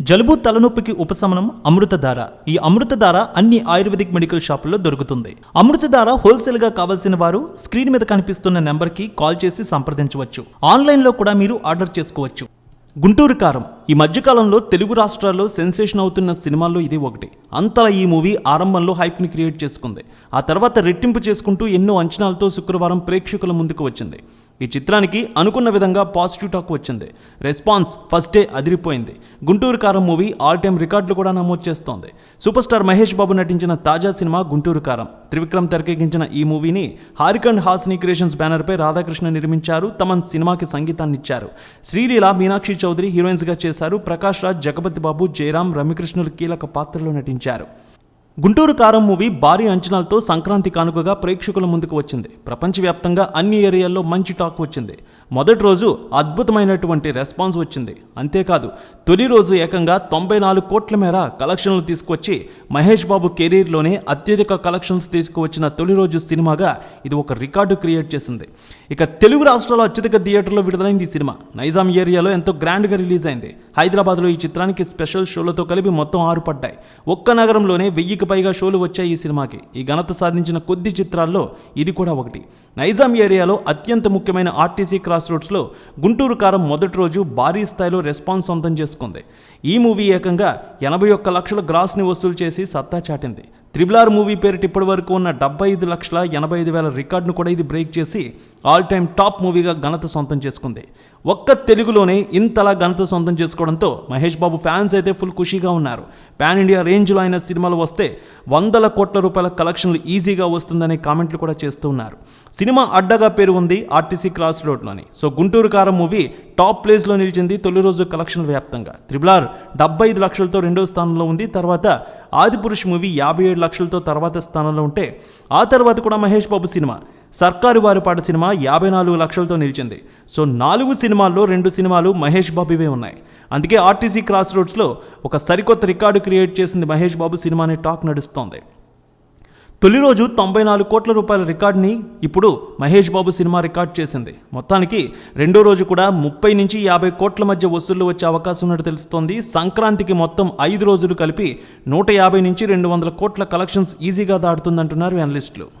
జలుబు తలనొప్పికి ఉపశమనం అమృతధార. ఈ అమృతధార అన్ని ఆయుర్వేదిక్ మెడికల్ షాపుల్లో దొరుకుతుంది. అమృతధార హోల్సేల్గా కావాల్సిన వారు స్క్రీన్ మీద కనిపిస్తున్న నెంబర్కి కాల్ చేసి సంప్రదించవచ్చు. ఆన్లైన్లో కూడా మీరు ఆర్డర్ చేసుకోవచ్చు. గుంటూరు కారం. ఈ మధ్యకాలంలో తెలుగు రాష్ట్రాల్లో సెన్సేషన్ అవుతున్న సినిమాల్లో ఇది ఒకటి. అంతలా ఈ మూవీ ఆరంభంలో హైప్ని క్రియేట్ చేసుకుంది. ఆ తర్వాత రెట్టింపు చేసుకుంటూ ఎన్నో అంచనాలతో శుక్రవారం ప్రేక్షకుల ముందుకు వచ్చింది. ఈ చిత్రానికి అనుకున్న విధంగా పాజిటివ్ టాక్ వచ్చింది. రెస్పాన్స్ ఫస్ట్ డే అదిరిపోయింది. గుంటూరు కారం మూవీ ఆల్ టైమ్ రికార్డులు కూడా నమోదు చేస్తోంది. సూపర్ స్టార్ మహేష్ బాబు నటించిన తాజా సినిమా గుంటూరు కారం. త్రివిక్రమ్ తెరకెక్కించిన ఈ మూవీని హారికండ్ హాస్ని క్రియేషన్స్ బ్యానర్పై రాధాకృష్ణ నిర్మించారు. తమన్ సినిమాకి సంగీతాన్ని ఇచ్చారు శ్రీలీల మీనాక్షి చౌదరి హీరోయిన్స్గా చేశారు. ప్రకాష్ రాజ్ జగపతి బాబు జయరాం రమ్యకృష్ణులు కీలక పాత్రలో నటించారు. గుంటూరు కారం మూవీ భారీ అంచనాలతో సంక్రాంతి కానుకగా ప్రేక్షకుల ముందుకు వచ్చింది. ప్రపంచవ్యాప్తంగా అన్ని ఏరియాల్లో మంచి టాక్ వచ్చింది. మొదటి రోజు అద్భుతమైనటువంటి రెస్పాన్స్ వచ్చింది. అంతేకాదు తొలి రోజు ఏకంగా తొంభై నాలుగు కోట్ల మేర కలెక్షన్లు తీసుకొచ్చి మహేష్ బాబు కెరీర్లోనే అత్యధిక కలెక్షన్స్ తీసుకువచ్చిన తొలి రోజు సినిమాగా ఇది ఒక రికార్డు క్రియేట్ చేసింది. ఇక తెలుగు రాష్ట్రాల్లో అత్యధిక థియేటర్లో విడుదలైంది ఈ సినిమా. నైజాం ఏరియాలో ఎంతో గ్రాండ్గా రిలీజ్ అయింది హైదరాబాద్లో ఈ చిత్రానికి స్పెషల్ షోలతో కలిపి మొత్తం ఆరు పడ్డాయి. ఒక్క నగరంలోనే వెయ్యికి పైగా షోలు వచ్చాయి ఈ సినిమాకి. ఈ ఘనత సాధించిన కొద్ది చిత్రాల్లో ఇది కూడా ఒకటి. నైజాం ఏరియాలో అత్యంత ముఖ్యమైన ఆర్టీసీ క్రాస్ రోడ్స్లో గుంటూరు కారం మొదటి రోజు భారీ స్థాయిలో రెస్పాన్స్ సొంతం చేసుకుంది. ఈ మూవీ ఏకంగా ఎనభై ఒక్క లక్షల గ్రాస్ని వసూలు చేసి సత్తా చాటింది. త్రిబుల్ ఆర్ మూవీ పేరిట ఇప్పటి వరకు ఉన్న డెబ్బై ఐదు లక్షల ఎనభై ఐదు వేల రికార్డును కూడా ఇది బ్రేక్ చేసి ఆల్ టైమ్ టాప్ మూవీగా ఘనత సొంతం చేసుకుంది. ఒక్క తెలుగులోనే ఇంతలా ఘనత సొంతం చేసుకోవడంతో మహేష్ బాబు ఫ్యాన్స్ అయితే ఫుల్ ఖుషీగా ఉన్నారు. పాన్ ఇండియా రేంజ్లో అయిన సినిమాలు వస్తే వందల కోట్ల రూపాయల కలెక్షన్లు ఈజీగా వస్తుందనే కామెంట్లు కూడా చేస్తూ ఉన్నారు. సినిమా అడ్డగా పేరు ఉంది ఆర్టీసీ క్రాస్ రోడ్లోని. So Guntur Kaaram movie top ప్లేస్లో నిలిచింది తొలి రోజు కలెక్షన్ వ్యాప్తంగా. త్రిబుల్ ఆర్ డెబ్బై ఐదు లక్షలతో రెండో స్థానంలో ఉంది. తర్వాత ఆదిపురుష్ మూవీ యాభై ఏడు లక్షలతో తర్వాత స్థానంలో ఉంటే ఆ తర్వాత కూడా మహేష్ బాబు సినిమా. సర్కారు వారి పాట సినిమా యాభై నాలుగు లక్షలతో నిలిచింది. సో నాలుగు సినిమాల్లో రెండు సినిమాలు మహేష్ బాబువే ఉన్నాయి. అందుకే ఆర్టీసీ క్రాస్ రోడ్స్లో ఒక సరికొత్త రికార్డు క్రియేట్ చేసింది మహేష్ బాబు సినిమా అనే టాక్ నడుస్తోంది. తొలి రోజు తొంభై నాలుగు కోట్ల రూపాయల రికార్డ్ని ఇప్పుడు మహేష్ బాబు సినిమా రికార్డ్ చేసింది. మొత్తానికి రెండో రోజు కూడా ముప్పై నుంచి యాభై కోట్ల మధ్య వసూళ్ళు వచ్చే అవకాశం ఉన్నట్టు తెలుస్తోంది. సంక్రాంతికి మొత్తం ఐదు రోజులు కలిపి నూట యాభై నుంచి రెండు వందల కోట్ల కలెక్షన్స్ ఈజీగా దాటుతుందంటున్నారు అనలిస్టులు